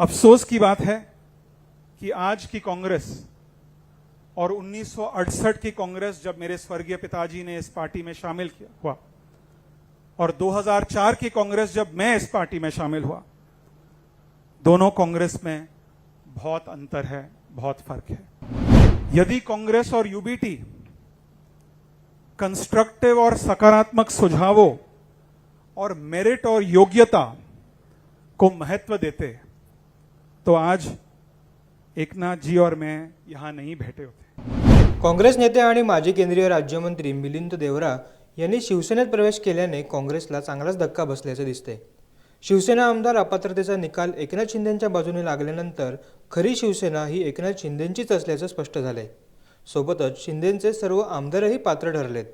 अफसोस की बात है कि आज की कांग्रेस और 1968 की कांग्रेस जब मेरे स्वर्गीय पिताजी ने इस पार्टी में शामिल किया, हुआ। और 2004 की कांग्रेस जब मैं इस पार्टी में शामिल हुआ, दोनों कांग्रेस में बहुत अंतर है, बहुत फ़र्क है। यदि कांग्रेस और यूबीटी कंस्ट्रक्टिव और सकारात्मक सुझावों और मेरिट और योग्यता को महत्व देते तो आज एकनाथ जी और मैं यहाँ नहीं बैठे होते। काँग्रेस नेते आणि माजी केंद्रीय राज्यमंत्री मिलिंद देवरा यांनी शिवसेनेत प्रवेश केल्याने काँग्रेसला चांगलाच धक्का बसल्याचे दिसते. शिवसेना आमदार अपात्रतेचा निकाल एकनाथ शिंदेंच्या बाजूने लागल्यानंतर खरी शिवसेना ही एकनाथ शिंदेंचीच असल्याचं स्पष्ट झालंय. सोबतच शिंदेंचे सर्व आमदारही पात्र ठरलेत.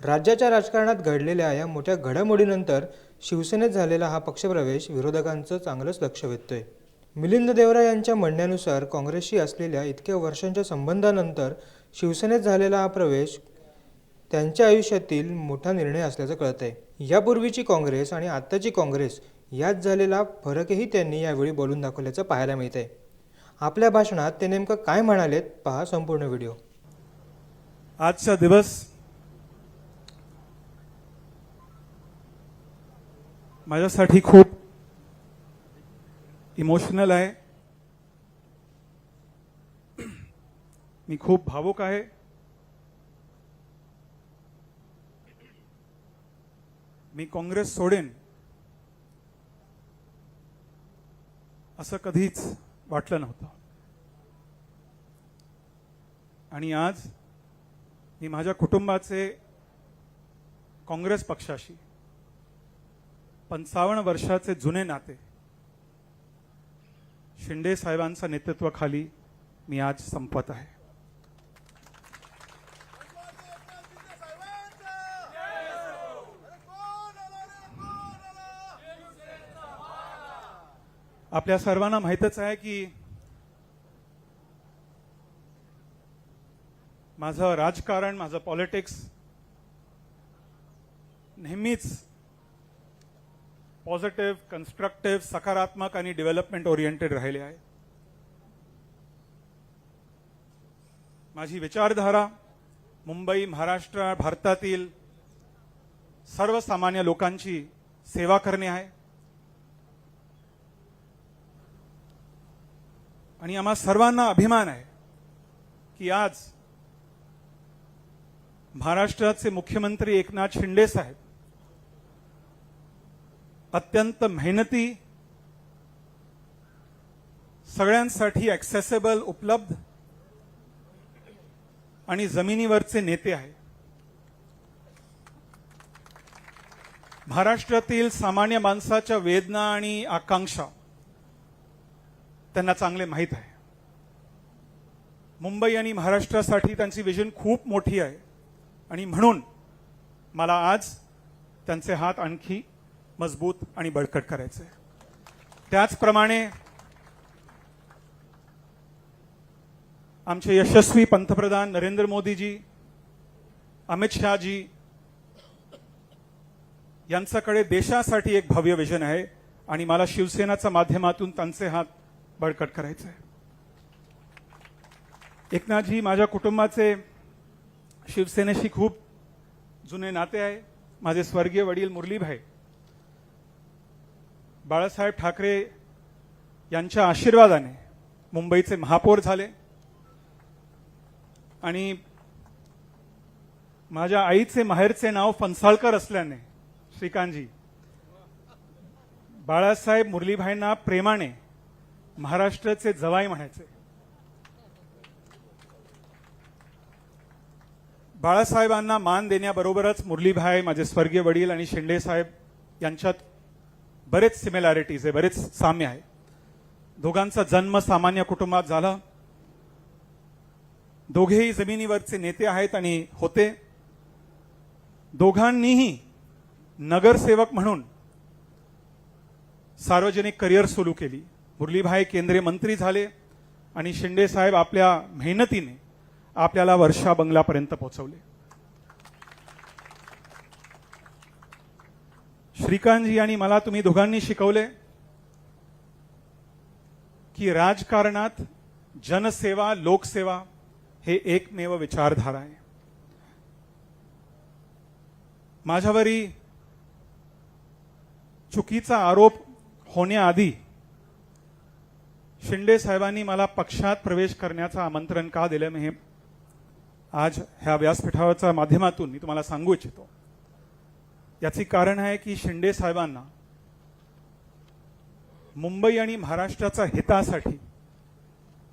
राज्याच्या राजकारणात घडलेल्या या मोठ्या घडामोडीनंतर शिवसेनेत झालेला हा पक्षप्रवेश विरोधकांचं चांगलंच लक्ष वेधतोय. मिलिंद देवरा यांच्या म्हणण्यानुसार काँग्रेसशी असलेल्या इतक्या वर्षांच्या संबंधानंतर शिवसेनेत झालेला हा प्रवेश त्यांच्या आयुष्यातील मोठा निर्णय असल्याचं कळतंय. यापूर्वीची काँग्रेस आणि आत्ताची काँग्रेस यात झालेला फरकही त्यांनी यावेळी बोलून दाखवल्याचं पाहायला मिळतंय. आपल्या भाषणात ते नेमकं काय म्हणालेत पहा संपूर्ण व्हिडिओ. आजचा दिवस माझ्यासाठी खूप इमोशनल आहे. मी खूप भावुक आहे. मी काँग्रेस सोडेन. असं कधीच वाटलं नव्हतं. आणि आज मी माझ्या कुटुंबाचे काँग्रेस पक्षाशी पंचावन्न वर्षाचे जुने नाते शिंदे साहेबांच्या नेतृत्वाखाली मी आज संपत आहे. आपल्या सर्वांना माहीतच आहे की माझं राजकारण माझं पॉलिटिक्स नेहमीच पॉझिटिव्ह कन्स्ट्रक्टिव्ह सकारात्मक आणि डेव्हलपमेंट ओरिएंटेड राहिले आहे. माझी विचारधारा मुंबई महाराष्ट्र भारतातील सर्वसामान्य लोकांची सेवा करणे आहे. आणि आम्हा सर्वांना अभिमान आहे की आज महाराष्ट्राचे मुख्यमंत्री एकनाथ शिंदे साहेब अत्यंत मेहनती सगळ्यांसाठी ॲक्सेसेबल उपलब्ध आणि जमिनीवरचे नेते आहे महाराष्ट्रातील सामान्य माणसाच्या वेदना आणि आकांक्षा त्यांना चांगले माहीत आहे. मुंबई आणि महाराष्ट्रासाठी त्यांची विजन खूप मोठी आहे आणि म्हणून मला आज त्यांचे हात आणखी मजबूत आणि बळकट करायचे त्याचप्रमाणे आमचे यशस्वी पंतप्रधान नरेंद्र मोदीजी अमित शहाजी यांच्याकडे देशासाठी एक भव्य विजन आहे आणि मला शिवसेनाच्या माध्यमातून त्यांचे हात बळकट करायचे आहे एकनाथजी माझ्या कुटुंबाचे शिवसेनेशी खूप जुने नाते आहे. माझे स्वर्गीय वडील मुरलीभाई बाळासाहेब ठाकरे यांच्या आशीर्वादाने मुंबईचे महापौर झाले. आणि माझ्या आईचे माहेरचे नाव फणसाळकर असल्याने श्रीकांतजी बाळासाहेब मुरलीभाईंना प्रेमाने महाराष्ट्राचे जवाई म्हणायचे. बाळासाहेबांना मान देण्याबरोबरच मुरलीभाई माझे स्वर्गीय वडील आणि शिंदे साहेब यांच्यात बरेच सिमिलॅरिटीज आहे बरेच साम्य आहे. दोघांचा जन्म सामान्य कुटुंबात झाला. दोघेही जमिनीवरचे नेते आहेत आणि होते. दोघांनीही नगरसेवक म्हणून सार्वजनिक करिअर सुरू केली. मुरलीभाई केंद्रीय मंत्री झाले आणि शिंदे साहेब आपल्या मेहनतीने आपल्याला वर्षा बंगलापर्यंत पोहोचवले. श्रीकांतजी आणि मला तुम्ही दोघांनी शिकवले की राजकारणात जनसेवा लोकसेवा हे एकमेव विचारधारा आहे. माझ्यावरी चुकीचा आरोप होण्याआधी शिंदे साहेबांनी मला पक्षात प्रवेश करण्याचं आमंत्रण का दिलं मी हे आज ह्या व्यासपीठाच्या माध्यमातून मी तुम्हाला सांगू इच्छितो. याची कारण आहे की शिंदे साहेबांना मुंबई आणि महाराष्ट्राच्या हितासाठी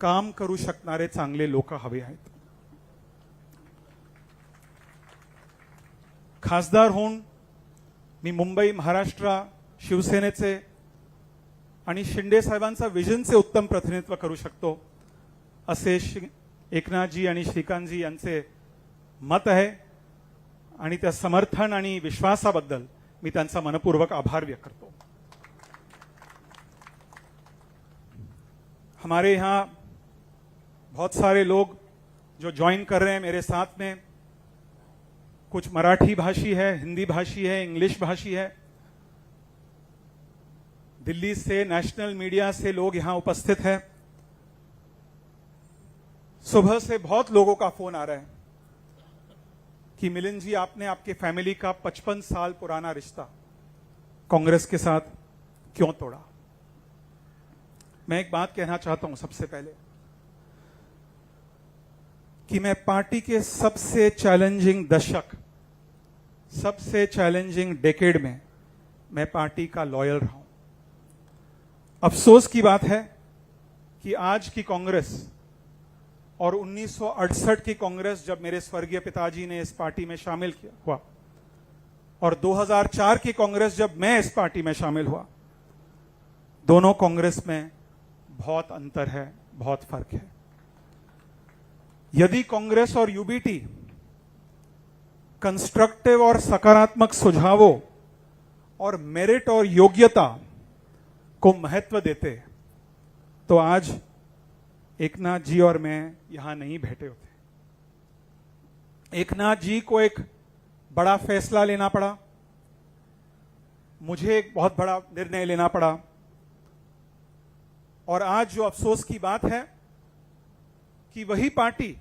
काम करू शकणारे चांगले लोक हवे आहेत. खासदार होऊन मी मुंबई महाराष्ट्र शिवसेनेचे आणि शिंदे साहेबांचा विजनचे उत्तम प्रतिनिधित्व करू शकतो असे एकनाथजी आणि श्रीकांतजी यांचे मत आहे. आणि त्या समर्थन आणि विश्वासाबद्दल मी त्यांचा मनपूर्वक आभार व्यक्त करतो. हमारे यहाँ बहुत सारे लोग जो ज्वाइन कर रहे हैं मेरे साथ में, कुछ मराठी भाषी है, हिंदी भाषी है इंग्लिश भाषी है। दिल्ली से नेशनल मीडिया से लोग यहाँ उपस्थित हैं। सुबह से बहुत लोगों का फ़ोन आ रहा है। कि मिलिंद जी, आपने आपके फैमिली का 55 साल पुराना रिश्ता कांग्रेस के साथ क्यों तोड़ा? मैं एक बात कहना चाहता हूँ सबसे पहले कि मैं पार्टी के सबसे चैलेंजिंग दशक, सबसे चैलेंजिंग डेकेड में मैं पार्टी का लॉयल रहा हूँ। अफसोस की बात है कि आज की कांग्रेस और 1968 की कांग्रेस जब मेरे स्वर्गीय पिताजी ने इस पार्टी में शामिल किया, हुआ। और 2004 की कांग्रेस जब मैं इस पार्टी में शामिल हुआ, दोनों कांग्रेस में बहुत अंतर है, बहुत फ़र्क है। यदि कांग्रेस और यूबीटी कंस्ट्रक्टिव और सकारात्मक सुझावों और मेरिट और योग्यता को महत्व देते तो आज एकनाथ जी और मैं यहाँ नहीं बैठे होते। एकनाथ जी को एक बड़ा फैसला लेना पड़ा। मुझे एक बहुत बड़ा निर्णय लेना पड़ा। और आज जो अफसोस की बात है कि वही पार्टी,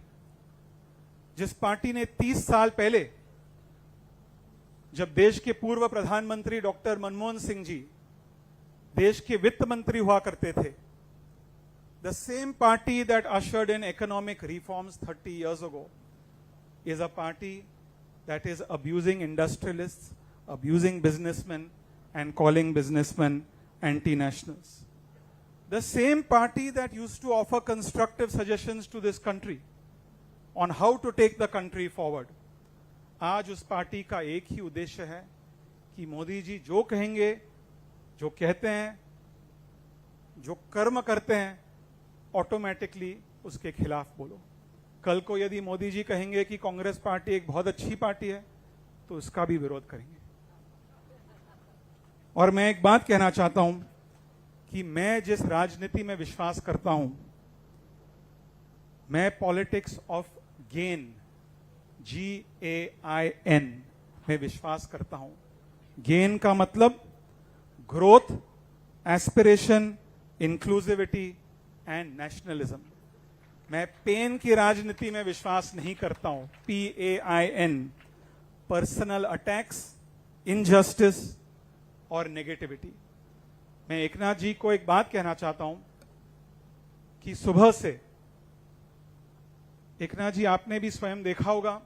जिस पार्टी ने 30 साल पहले जब देश के पूर्व प्रधानमंत्री डॉक्टर मनमोहन सिंह जी देश के वित्त मंत्री हुआ करते थे The same party that ushered in economic reforms 30 years ago is a party that is abusing industrialists, abusing businessmen, and calling businessmen anti-nationals. The same party that used to offer constructive suggestions to this country on how to take the country forward. आज उस party का एक ही उद्देश्य है कि मोदी जी जो कहेंगे जो कहते हैं जो कर्म करते हैं ऑटोमेटिकली उसके खिलाफ बोलो। कल को यदि मोदी जी कहेंगे कि कांग्रेस पार्टी एक बहुत अच्छी पार्टी है तो उसका भी विरोध करेंगे। और मैं एक बात कहना चाहता हूँ कि मैं जिस राजनीति में विश्वास करता हूँ, मैं politics of gain G A I N में विश्वास करता हूँ। गेन का मतलब growth, aspiration, inclusivity and nationalism मैं पेन की राजनीति में विश्वास नहीं करता हूँ. P A I N personal attacks injustice और नेगेटिविटी मैं एकनाथ जी को एक बात कहना चाहता हूँ कि सुबह से एकनाथ जी, आपने भी स्वयं देखा होगा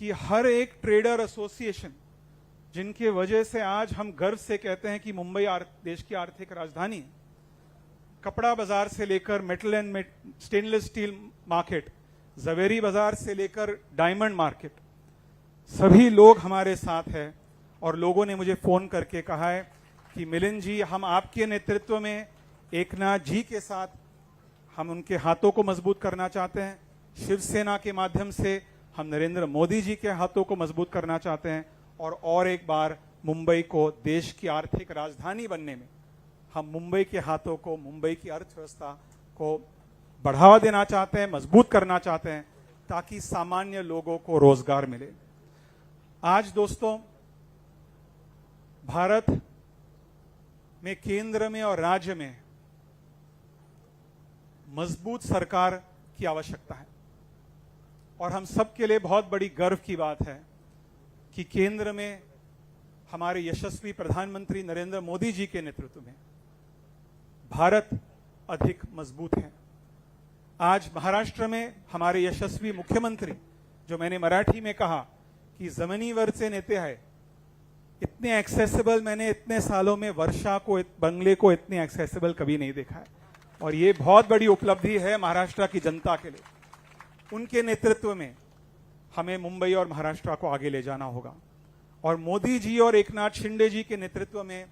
कि हर एक ट्रेडर एसोसिएशन जिनके वजह से आज हम गर्व से कहते हैं कि मुंबई देश की आर्थिक राजधानी है। कपड़ा बाज़ार से लेकर metal and stainless steel market Zaveri Bazaar से लेकर डायमंड मार्केट सभी लोग हमारे साथ हैं और लोगों ने मुझे फ़ोन करके कहा है कि मिलिंद जी, हम आपके नेतृत्व में एकनाथ जी के साथ हम उनके हाथों को मज़बूत करना चाहते हैं। शिवसेना के माध्यम से हम नरेंद्र मोदी जी के हाथों को मज़बूत करना चाहते हैं और और एक बार मुंबई को देश की आर्थिक राजधानी बनने में। हम मुंबई के हाथों को, मुंबई की अर्थव्यवस्था को बढ़ावा देना चाहते हैं, मज़बूत करना चाहते हैं, ताकि सामान्य लोगों को रोज़गार मिले। आज दोस्तों, भारत में, केंद्र में और राज्य में मज़बूत सरकार की आवश्यकता है। और हम सबके लिए बहुत बड़ी गर्व की बात है कि केंद्र में हमारे यशस्वी प्रधानमंत्री नरेंद्र मोदी जी के नेतृत्व में भारत अधिक मज़बूत है। आज महाराष्ट्र में हमारे यशस्वी मुख्यमंत्री, जो मैंने मराठी में कहा कि जमिनीवरचे नेते है, इतने एक्सेसिबल मैंने इतने सालों में वर्षा को, बंगले को इतने एक्सेसिबल कभी नहीं देखा है। और ये बहुत बड़ी उपलब्धि है महाराष्ट्र की जनता के लिए। उनके नेतृत्व में हमें मुंबई और महाराष्ट्र को आगे ले जाना होगा। और मोदी जी और एकनाथ शिंदे जी के नेतृत्व में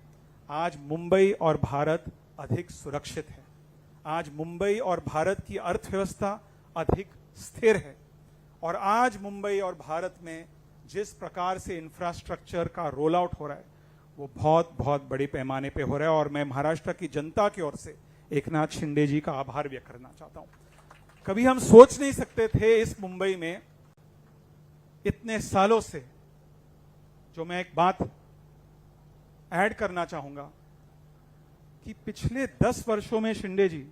आज मुंबई और भारत अधिक सुरक्षित है। आज मुंबई और भारत की अर्थव्यवस्था अधिक स्थिर है। और आज मुंबई और भारत में जिस प्रकार से इंफ्रास्ट्रक्चर का रोल आउट हो रहा है, वो बहुत बहुत बड़े पैमाने पे हो रहा है। और मैं महाराष्ट्र की जनता की ओर से एकनाथ शिंदे जी का आभार व्यक्त करना चाहता हूँ। कभी हम सोच नहीं सकते थे इस मुंबई में इतने सालों से। जो मैं एक बात ऐड करना चाहूँगा कि पिछले दस वर्षों में शिंदे जी,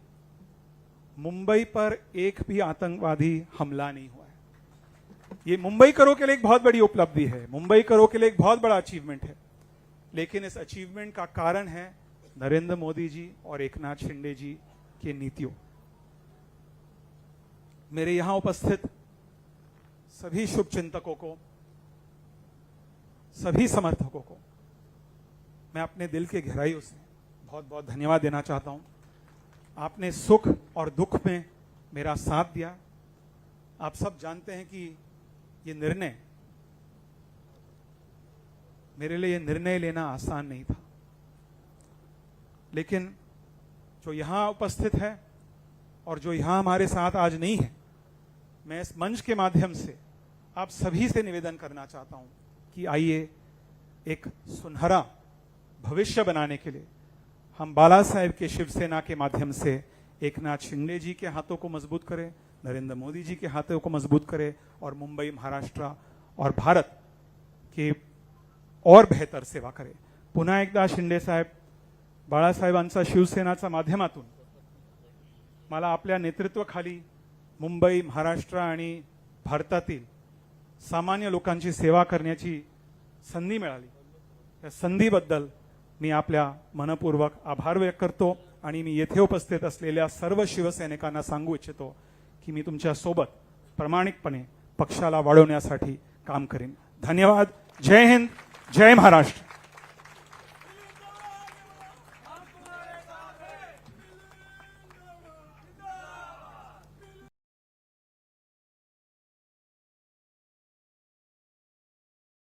मुंबई पर एक भी आतंकवादी हमला नहीं हुआ है। ये मुंबई करो के लिए एक बहुत बड़ी उपलब्धि है, मुंबई करो के लिए एक बहुत बड़ा अचीवमेंट है। लेकिन इस अचीवमेंट का कारण है नरेंद्र मोदी जी और एकनाथ शिंदे जी की नीतियों। मेरे यहाँ उपस्थित सभी शुभ चिंतकों को, सभी समर्थकों को, मैं अपने दिल के गहराइयों से बहुत बहुत धन्यवाद देना चाहता हूँ। आपने सुख और दुख में मेरा साथ दिया। आप सब जानते हैं कि ये निर्णय, मेरे लिए निर्णय लेना आसान नहीं था। लेकिन जो यहाँ उपस्थित है और जो यहाँ हमारे साथ आज नहीं है, मैं इस मंच के माध्यम से आप सभी से निवेदन करना चाहता हूँ कि आइए एक सुनहरा भविष्य बनाने के लिए हम बाला साहेब के शिवसेना के माध्यम से एक नाथ शिंदे जी के हाथों को मजबूत करें नरेंद्र मोदी जी के हाथों को मजबूत करें और मुंबई महाराष्ट्र और भारत की और बेहतर सेवा करें। पुन्हा एकदा शिंदे साहेब बाळासाहेबांचा शिवसेनाच्या माध्यमातून मला आपल्या नेतृत्वाखाली मुंबई महाराष्ट्र आणि भारतातील सामान्य लोकांची सेवा करण्याची संधी मिळाली. त्या संधीबद्दल मी आपल्या मनपूर्वक आभार व्यक्त करतो आणि मी येथे उपस्थित असलेल्या सर्व शिवसैनिकांना सांगू इच्छितो की मी तुमच्यासोबत प्रामाणिकपणे पक्षाला वाढवण्यासाठी काम करेन. धन्यवाद. जय हिंद. जय महाराष्ट्र.